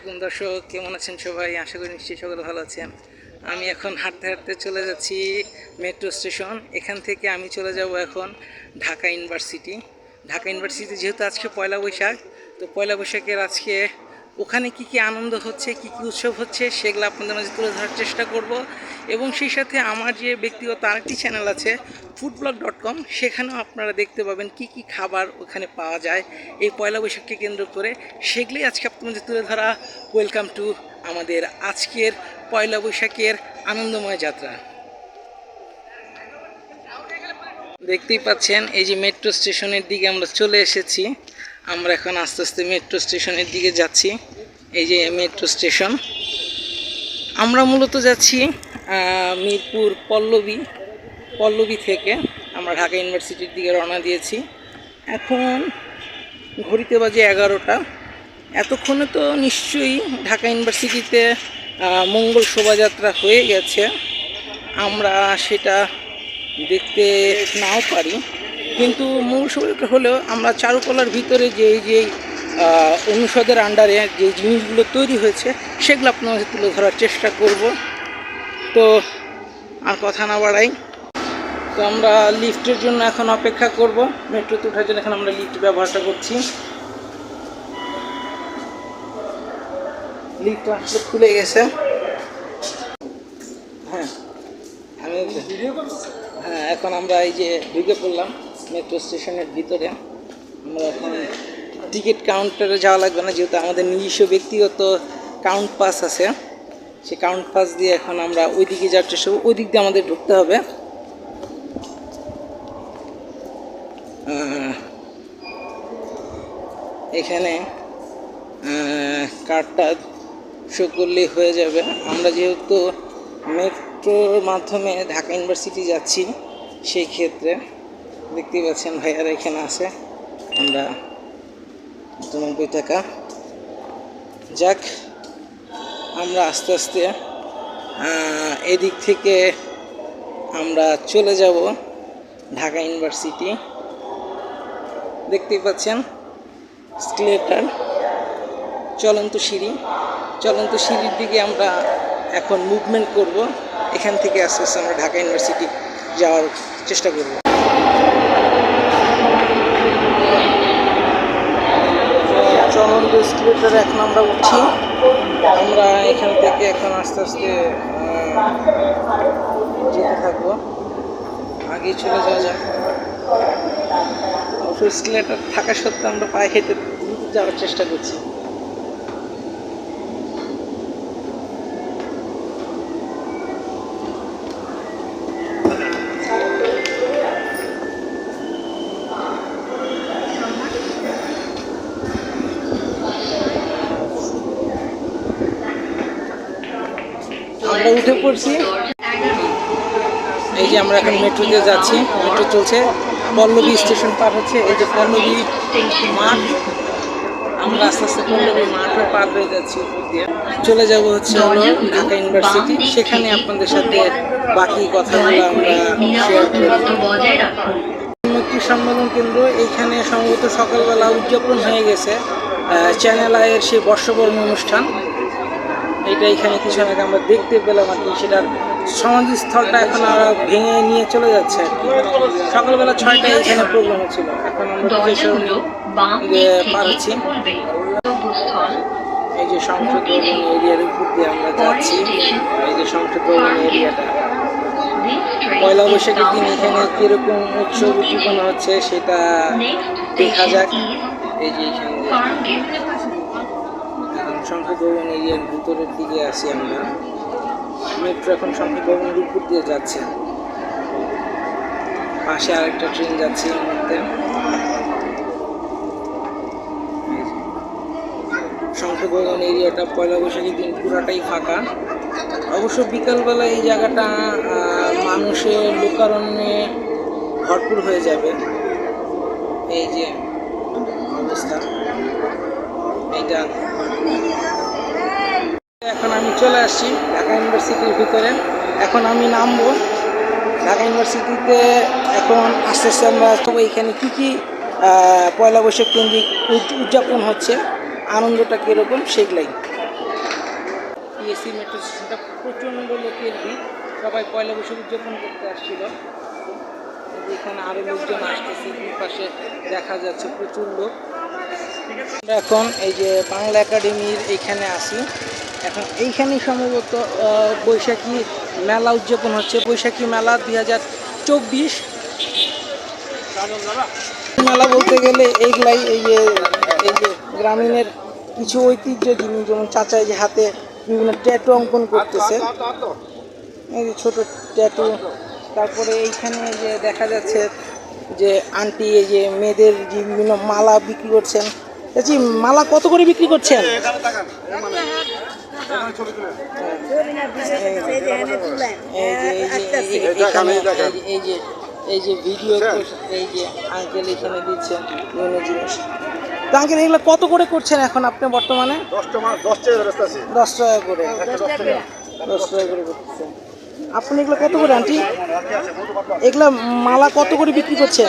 আলাইকুম দর্শক, কেমন আছেন সবাই? আশা করি নিশ্চয়ই সকলে ভালো আছেন। আমি এখন হাঁটতে হাঁটতে চলে যাচ্ছি মেট্রো স্টেশন। এখান থেকে আমি চলে যাব এখন ঢাকা ইউনিভার্সিটি। ঢাকা ইউনিভার্সিটি যেহেতু আজকে পয়লা বৈশাখ, তো পয়লা বৈশাখের আজকে ওখানে কি কি আনন্দ হচ্ছে, কি কি উৎসব হচ্ছে, সেগুলো আপনাদের মাঝে তুলে ধরার চেষ্টা করব। এবং সেই সাথে আমার যে ব্যক্তিগত আরেকটি চ্যানেল আছে ফুডব্লগ ডট কম সেখানেও আপনারা দেখতে পাবেন কি কি খাবার ওখানে পাওয়া যায়। এই পয়লা বৈশাখকে কেন্দ্র করে সেগুলোই আজকে আপনাদের তুলে ধরা। ওয়েলকাম টু আমাদের আজকের পয়লা বৈশাখের আনন্দময় যাত্রা। দেখতেই পাচ্ছেন, এই যে মেট্রো স্টেশনের দিকে আমরা চলে এসেছি। আমরা এখন আস্তে আস্তে মেট্রো স্টেশনের দিকে যাচ্ছি। এই যে মেট্রো স্টেশন আমরা মূলত যাচ্ছি মিরপুর পল্লবী পল্লবী থেকে। আমরা ঢাকা ইউনিভার্সিটির দিকে রওনা দিয়েছি। এখন ঘড়িতে বাজে এগারোটা। এতক্ষণে তো নিশ্চয়ই ঢাকা ইউনিভার্সিটিতে মঙ্গল শোভাযাত্রা হয়ে গেছে। আমরা সেটা দেখতে নাও পারি। কিন্তু মূল শোভাযাত্রা হলেও আমরা চারুকলার ভিতরে যে যে অনুষদের আন্ডারে যে জিনিসগুলো তৈরি হয়েছে, সেগুলো আপনাদের তুলে ধরার চেষ্টা করব। তো আর কথা না বাড়াই। তো আমরা লিফটের জন্য এখন অপেক্ষা করব। মেট্রোতে ওঠার জন্য এখন আমরা লিফট ব্যবহারটা করছি। লিফট আসলে খুলে গেছে। হ্যাঁ আমি হ্যাঁ এখন আমরা এই যে ঢুকে পড়লাম। মেট্রো স্টেশনের ভিতরে আমরা এখন টিকিট কাউন্টারে যাওয়া লাগবে না, যেহেতু আমাদের নিজস্ব ব্যক্তিগত কাউন্ট পাস আছে। সেই কাউন্ট পাস দিয়ে এখন আমরা ওই দিকে যাওয়ার চেষ্টা করব ওই দিক দিয়ে আমাদের ঢুকতে হবে। এখানে কার্ডটা শো করলেই হয়ে যাবে। আমরা যেহেতু মেট্রোর মাধ্যমে ঢাকা ইউনিভার্সিটি যাচ্ছি, সেই ক্ষেত্রে দেখতেই পাচ্ছেন ভাইয়ারা এখানে আছে। আমরা নব্বই টাকা। যাক, আমরা আস্তে আস্তে এদিক থেকে আমরা চলে যাব ঢাকা ইউনিভার্সিটি। দেখতেই পাচ্ছেন, স্কেলেটার, চলন্ত সিঁড়ি। চলন্ত সিঁড়ির দিকে আমরা এখন মুভমেন্ট করব। এখান থেকে আস্তে আস্তে আমরা ঢাকা ইউনিভার্সিটি যাওয়ার চেষ্টা করব। চলন্ত স্কেলেটারে এখন আমরা উঠছি আমরা এখান থেকে এখন আস্তে আস্তে যেতে থাকব। আগেই চলে যাওয়া যাক। অফিস থাকা সত্ত্বেও আমরা পায়ে হেঁটে যাওয়ার চেষ্টা করছি। উঠে পড়ছি। এই যে আমরা এখন মেট্রো দিয়ে যাচ্ছি। মেট্রো চলছে। পল্লবী স্টেশন পার হচ্ছে। এই যে পল্লবী মাঠ, আমরা আস্তে আস্তে পল্লবী মাঠও পার হয়ে যাচ্ছি চলে যাব হচ্ছে হলো ঢাকা ইউনিভার্সিটি। সেখানে আপনাদের সাথে বাকি কথাগুলো আমরা উন্নতি সম্মেলন কেন্দ্র, এইখানে সম্ভবত সকালবেলা উদযাপন হয়ে গেছে। চ্যানেল আয়ের সেই বর্ষবর্ণ অনুষ্ঠান। এটা এখানে কিছু আগে আমরা দেখতে পেলাম আর কি সেটার সমাধিস্থলটা এখন আর ভেঙে নিয়ে চলে যাচ্ছে আর কি। সকালবেলা ছয়টায় এখানে প্রোগ্রাম হচ্ছিল। এখন আমরা পার হচ্ছি। এই যে সংসদ ভবন এরিয়ার উপর দিয়ে আমরা যাচ্ছি। এই যে সংসদ ভবন এরিয়াটা পয়লা বৈশাখের দিন এখানে কীরকম উৎসব উদ্দীপনা হচ্ছে সেটা দেখা যাক। এই যে এখানে যে Farmgate. ভবন এরিয়ার ভিতরের দিকে আছি আমরা মেট্রো এখন সংসদ ভবনের উপর দিয়ে যাচ্ছে পাশে আরেকটা ট্রেন যাচ্ছে এর মধ্যে এই যে। ভবন এরিয়াটা পয়লা বৈশাখের দিন পুরাটাই ফাঁকা অবশ্য বিকালবেলা এই জায়গাটা মানুষের লোকারণ্যে ভরপুর হয়ে যাবে এই যে অবস্থা এইটা এখন আমি চলে আসছি ঢাকা ইউনিভার্সিটির ভিতরে। এখন আমি নামবো। ঢাকা ইউনিভার্সিটিতে এখন আস্তে আস্তে আমরা এখানে কী কী পয়লা বৈশাখ কেন্দ্রিক উদ- উদযাপন হচ্ছে, আনন্দটা কীরকম সেগুলাই। পিএসসি মেট্রো স্টেশনটা প্রচণ্ড লোকের ভিড়। সবাই পয়লা বৈশাখ উদযাপন করতে আসছিল। এখানে আরও লোকজন আসতেছে পাশে দেখা যাচ্ছে প্রচুর লোক। এখন এই যে বাংলা একাডেমির এইখানে আসি এখন এইখানেই সম্ভবত বৈশাখী মেলা উদযাপন হচ্ছে। বৈশাখী মেলা দুই হাজার চব্বিশ। মেলা বলতে গেলে এইগুলাই এই যে এই যে গ্রামীণের কিছু ঐতিহ্য জিনিস, যেমন চাচা যে হাতে বিভিন্ন ট্যাটু অঙ্কন করতেছে। এই যে ছোট ট্যাটু। তারপরে এইখানে যে দেখা যাচ্ছে যে আন্টি এই যে মেয়েদের যে বিভিন্ন মালা বিক্রি করছেন চাচি মালা কত করে বিক্রি করছেন? এই যে এই যে ভিডিও এই যে আঙ্কেল এখানে দিচ্ছেন বিভিন্ন জিনিস। তো আঙ্কেল এগুলো কত করে করছেন এখন আপনি বর্তমানে? দশ টাকা দশ করে দশ টাকা করে। করতেছেন আপনি এগুলো কত করে আন্টি? এগুলা মালা কত করে বিক্রি করছেন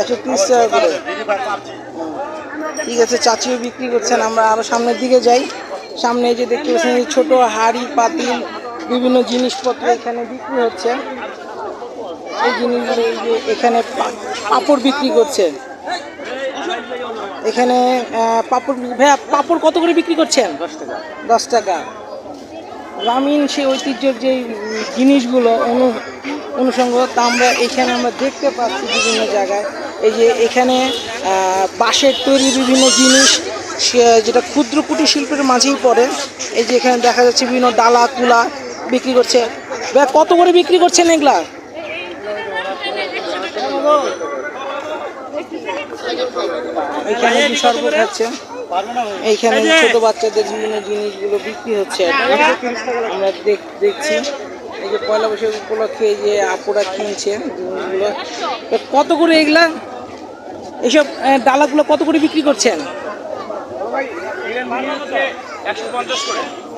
একশো তিরিশ টাকা করে। ঠিক আছে চাচিও বিক্রি করছেন আমরা আরও সামনের দিকে যাই। সামনে যে দেখতে পাচ্ছেন এই ছোট হাড়ি পাতিল বিভিন্ন জিনিসপত্র এখানে বিক্রি হচ্ছে। এই জিনিসগুলো এই যে এখানে পাপড় বিক্রি করছে। এখানে পাপড় ভাইয়া পাঁপড় কত করে বিক্রি করছেন? দশ টাকা। দশ টাকা। গ্রামীণ সেই ঐতিহ্যের যে জিনিসগুলো অনু অনুষঙ্গ তা আমরা এখানে আমরা দেখতে পাচ্ছি বিভিন্ন জায়গায়। এই যে এখানে বাঁশের তৈরি বিভিন্ন জিনিস যেটা ক্ষুদ্র কুটির শিল্পের মাঝেই পড়ে। এই যে এখানে দেখা যাচ্ছে বিভিন্ন ডালা কুলা বিক্রি করছে। কত করে বিক্রি করছেন এগুলা? এখানে সর্ব খাচ্ছে এইখানে ছোট বাচ্চাদের বিভিন্ন জিনিসগুলো বিক্রি হচ্ছে। আমরা দেখ- দেখছি। এই যে পয়লা বৈশাখ উপলক্ষে এই যে আপুরা কিনছে জিনিসগুলো কত করে এগুলা? এইসব ডালাগুলো কত করে বিক্রি করছেন?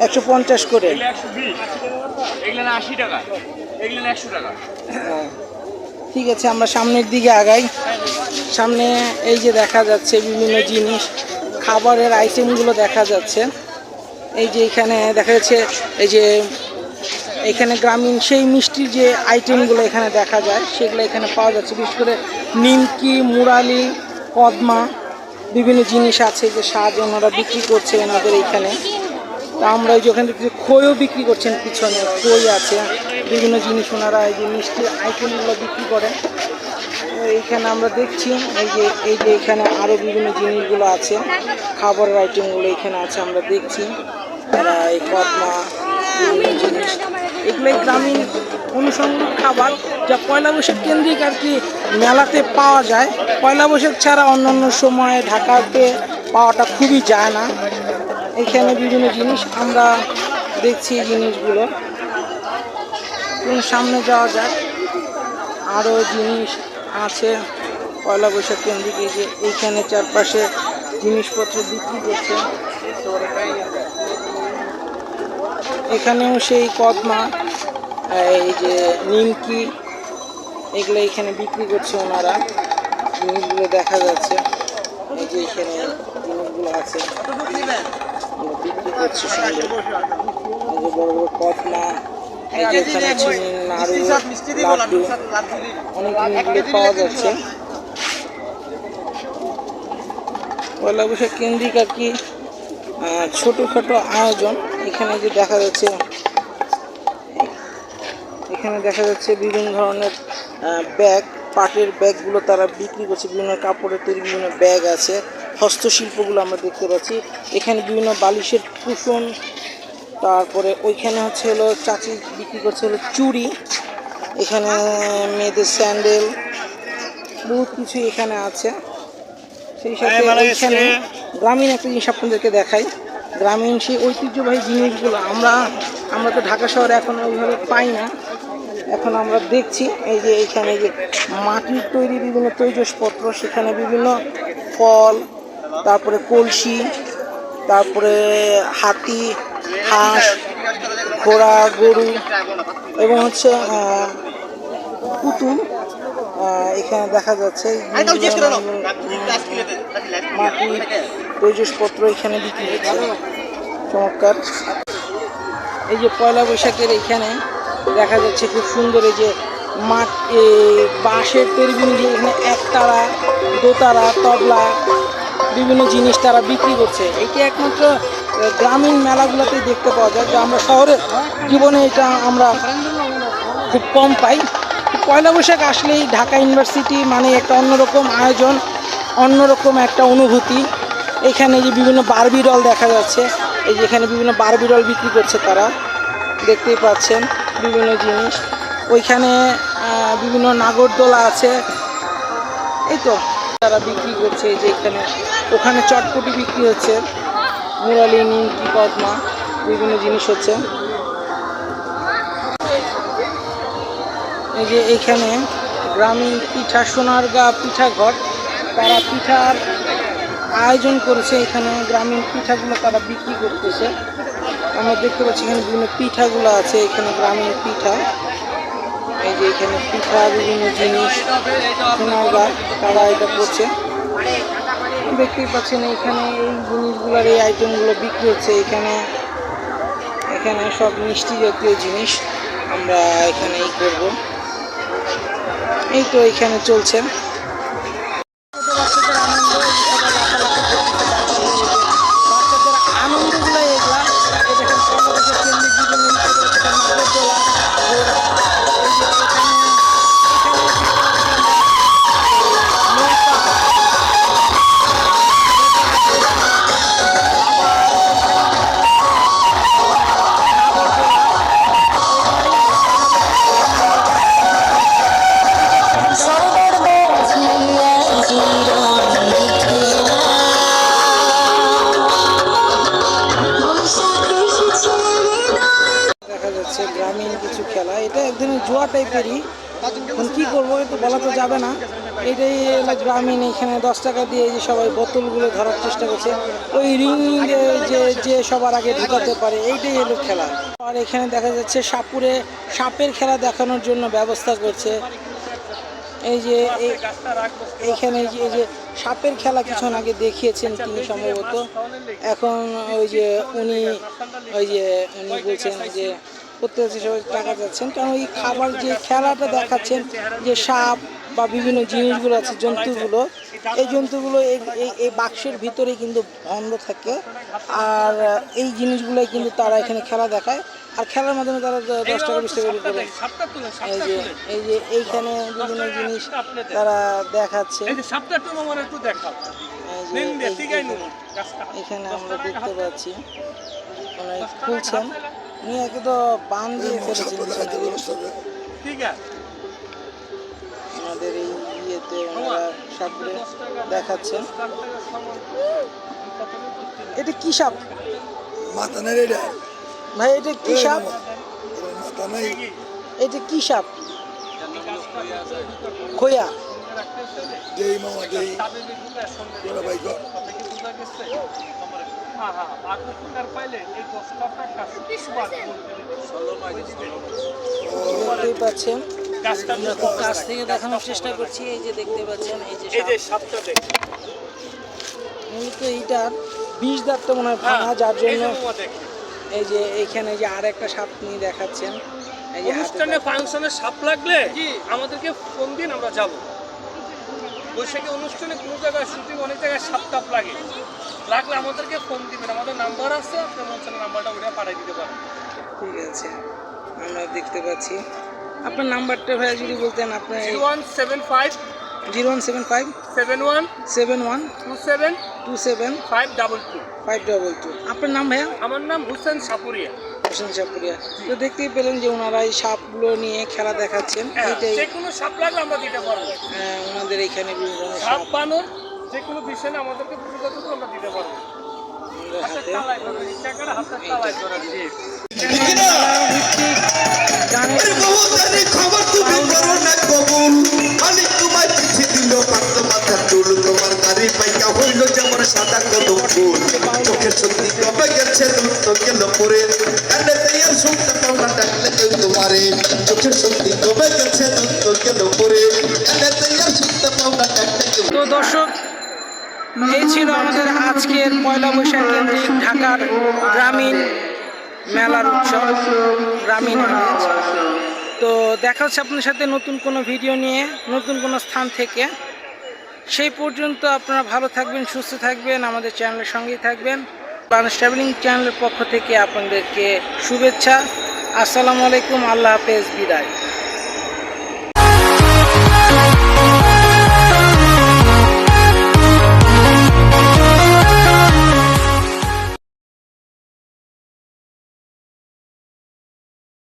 একশো পঞ্চাশ করে। হ্যাঁ। ঠিক আছে আমরা সামনের দিকে আগাই। সামনে এই যে দেখা যাচ্ছে বিভিন্ন জিনিস। খাবারের আইটেমগুলো দেখা যাচ্ছে। এই যে এখানে দেখা যাচ্ছে, এই যে এখানে গ্রামীণ সেই মিষ্টির যে আইটেমগুলো এখানে দেখা যায়, সেগুলো এখানে পাওয়া যাচ্ছে। বিশেষ করে নিমকি, মুরালি কদমা বিভিন্ন জিনিস আছে যে সাজ ওনারা বিক্রি করছে ওনাদের এইখানে তা আমরা এই যে ওখানে খইও বিক্রি করছেন পিছনে, খই আছে, বিভিন্ন জিনিস ওনারা এই যে মিষ্টির আইটেমগুলো বিক্রি করে তো এইখানে আমরা দেখছি, এই যে এই যে এখানে আরও বিভিন্ন জিনিসগুলো আছে। খাবারের আইটেমগুলো এখানে আছে, আমরা দেখছি। এই কদমা, বিভিন্ন জিনিস। এগুলোই গ্রামীণ অনুষঙ্গ খাবার যা পয়লা বৈশাখ কেন্দ্রিক আর কি মেলাতে পাওয়া যায়। পয়লা বৈশাখ ছাড়া অন্যান্য সময়ে ঢাকাতে পাওয়াটা খুবই যায় না। এখানে বিভিন্ন জিনিস আমরা দেখছি জিনিসগুলো। সামনে যাওয়া যায় আরও জিনিস আছে। পয়লা বৈশাখ কেন্দ্রিক এই যে এইখানে চারপাশে জিনিসপত্র বিক্রি করছে। এখানেও সেই কদমা, এই যে নিমকি, এগুলো এখানে বিক্রি করছে ওনারা। জিনিসগুলো দেখা যাচ্ছে। এই যে এখানে জিনিসগুলো আছে। বিক্রি করছে বড় বড় কদমা এখানে নাড়ু লাড্ডু অনেক জিনিসগুলো পাওয়া যাচ্ছে। পয়লা বৈশাখ কেন্দ্রিক আর কি ছোটোখাটো আয়োজন। এখানে যে দেখা যাচ্ছে এখানে দেখা যাচ্ছে বিভিন্ন ধরনের ব্যাগ পাটের ব্যাগগুলো তারা বিক্রি করছে বিভিন্ন কাপড়ের তৈরি বিভিন্ন ব্যাগ আছে হস্তশিল্পগুলো আমরা দেখতে পাচ্ছি। এখানে বিভিন্ন বালিশের কুশন তারপরে ওইখানে হচ্ছে হলো চাচি বিক্রি করছে হলো চুড়ি এখানে মেয়েদের স্যান্ডেল বহুত কিছু এখানে আছে। সেই সাথে এখানে গ্রামীণ একটা জিনিস আপনাদেরকে দেখাই। গ্রামীণ সেই ঐতিহ্যবাহী জিনিসগুলো আমরা আমরা তো ঢাকা শহরে এখন ওইভাবে পাই না। এখন আমরা দেখছি এই যে এখানে যে মাটির তৈরি বিভিন্ন তৈজসপত্র সেখানে বিভিন্ন ফল তারপরে কলসি তারপরে হাতি হাঁস ঘোড়া গরু এবং হচ্ছে পুতুল এখানে দেখা যাচ্ছে মাটির তৈজসপত্র এখানে বিক্রি হচ্ছে। চমৎকার। এই যে পয়লা বৈশাখের এখানে দেখা যাচ্ছে খুব সুন্দর এই যে মাঠ বাঁশের তৈরি জিনিস এখানে একতারা দোতারা তবলা বিভিন্ন জিনিস তারা বিক্রি করছে। এইটা একমাত্র গ্রামীণ মেলাগুলোতেই দেখতে পাওয়া যায় যে আমরা শহরের জীবনে এটা আমরা খুব কম পাই। পয়লা বৈশাখ আসলেই ঢাকা ইউনিভার্সিটি মানে একটা অন্যরকম আয়োজন, অন্যরকম একটা অনুভূতি। এখানে যে বিভিন্ন বারবি ডল দেখা যাচ্ছে, এই যে এখানে বিভিন্ন বারবি ডল বিক্রি করছে তারা, দেখতেই পাচ্ছেন বিভিন্ন জিনিস। ওইখানে বিভিন্ন নাগরদোলা আছে। এই তো, তারা বিক্রি করছে এই যে এখানে। ওখানে চটপটি বিক্রি হচ্ছে। মুরালি নিমকি বিভিন্ন জিনিস হচ্ছে। এই যে এইখানে গ্রামীণ পিঠা সোনারগা পিঠা ঘর তারা পিঠার আয়োজন করেছে এখানে। গ্রামীণ পিঠাগুলো তারা বিক্রি করতেছে। আমরা দেখতে পাচ্ছি এখানে বিভিন্ন পিঠাগুলো আছে, এখানে গ্রামীণ পিঠা। এই যে এখানে পিঠা, বিভিন্ন জিনিস, সোনার সোনারগা তারা এটা করছে। দেখতেই পাচ্ছেন এখানে এই জিনিসগুলোর, এই আইটেমগুলো বিক্রি হচ্ছে। এখানে এখানে সব মিষ্টি জাতীয় জিনিস আমরা এখানেই করব। এই তো এখানে চলছে। ধরনের টাইপেরই এখন কি করব একটু বলা তো যাবে না। এটাই হলো গ্রামীণ, এখানে দশ টাকা দিয়ে যে সবাই বোতলগুলো ধরার চেষ্টা করছে। ওই রিং যে যে সবার আগে ঢুকাতে পারে, এইটাই হলো খেলা। আর এখানে দেখা যাচ্ছে সাপুরে সাপের খেলা দেখানোর জন্য ব্যবস্থা করছে। এই যে, এই- এইখানে এই যে সাপের খেলা কিছুক্ষণ আগে দেখিয়েছেন তিনি সম্ভবত। এখন ওই যে উনি, ওই যে উনি বলছেন যে সবাই টাকা যাচ্ছেন। কারণ এই খাবার যে খেলাটা দেখাচ্ছেন যে সাপ বা বিভিন্ন জিনিসগুলো আছে জন্তুগুলো এই জন্তুগুলো এই- বাক্সের ভিতরে কিন্তু বন্ধ থাকে। আর এই জিনিসগুলোই কিন্তু তারা এখানে খেলা দেখায়। আর খেলার মাধ্যমে তারা দশ টাকা বিশ টাকা করে। এই যে এই যে এইখানে বিভিন্ন জিনিস তারা দেখাচ্ছে। এখানে আমরা দেখতে পাচ্ছি। খুলছেন। একে তো বান দিয়ে ফেলেছেন ঠিক আছে। আমাদের এই ইয়েতে ওনারা সাপড়ে দেখাচ্ছেন। এটা কি সাপ? মাথা নেই এটা? ভাই এটা কি সাপ? মাথা নেই। এটা কি? সাপ? খোয়া। দেই মামা দেই। ভাই গো। হ্যাঁ হ্যাঁ বাঘ ফুটার পাইলে এই দশটা টাকা দেখতেই পাচ্ছেন। আমরা খুব কাছ থেকে দেখানোর চেষ্টা করছি এই যে দেখতে পাচ্ছেন এই যে এই যে সাপ। সাপটা দেখ মূলত এইটার বিষ দাঁতটা মনে হয় হ্যাঁ, ভাঙা যার জন্য এই যে এইখানে যে আর একটা সাপ নিয়ে দেখাচ্ছেন এই যে অনুষ্ঠানে ফাংশনে সাপ লাগলে আমাদেরকে ফোন দিন আমরা যাব। বৈশাখী অনুষ্ঠানে কোনো জায়গায় শুটিং অনেক জায়গায় সাপ টাপ লাগে। লাগলে আমাদেরকে ফোন দিবেন। আমাদের নাম্বার আছে আপনার অনুষ্ঠানের নাম্বারটা ওটা পাঠিয়ে দিতে পারেন। ঠিক আছে আমরা দেখতে পাচ্ছি। আপনার নাম্বারটা ভাইয়া যদি বলতেন আপনার zero one seven five zero one seven five seven one seven one two seven two seven five double two five double two আপনার নাম ভাইয়া? আমার নাম হুসেন সাপুরিয়া। হোসেন সাপুরিয়া। তো দেখতেই পেলেন যে ওনারা এই সাপগুলো নিয়ে খেলা দেখাচ্ছেন। হ্যাঁ এটাই যে কোনো সাপ লাগলে আমরা দিতে পারব। আহ, ওনাদের এখানে বিভিন্ন সাপ। বানর যে কোনো বিষয়ে আমাদেরকে করে আমরা দিতে পারব। হাতের হাতে তালায় টাকাটা হাতের তালায় ধরে। এই ছিল আমাদের আজকের পয়লা বৈশাখ কেন্দ্রিক ঢাকার গ্রামীণ মেলার উৎসব, গ্রামীণ তো দেখা হচ্ছে আপনার সাথে নতুন কোনো ভিডিও নিয়ে, নতুন কোনো স্থান থেকে। সেই পর্যন্ত আপনারা ভালো থাকবেন, সুস্থ থাকবেন, আমাদের চ্যানেলের সঙ্গেই থাকবেন। বাংলাদেশ ট্রাভেলিং চ্যানেলের পক্ষ থেকে আপনাদেরকে শুভেচ্ছা। আসসালামু আলাইকুম, আল্লাহ হাফেজ, বিদায়।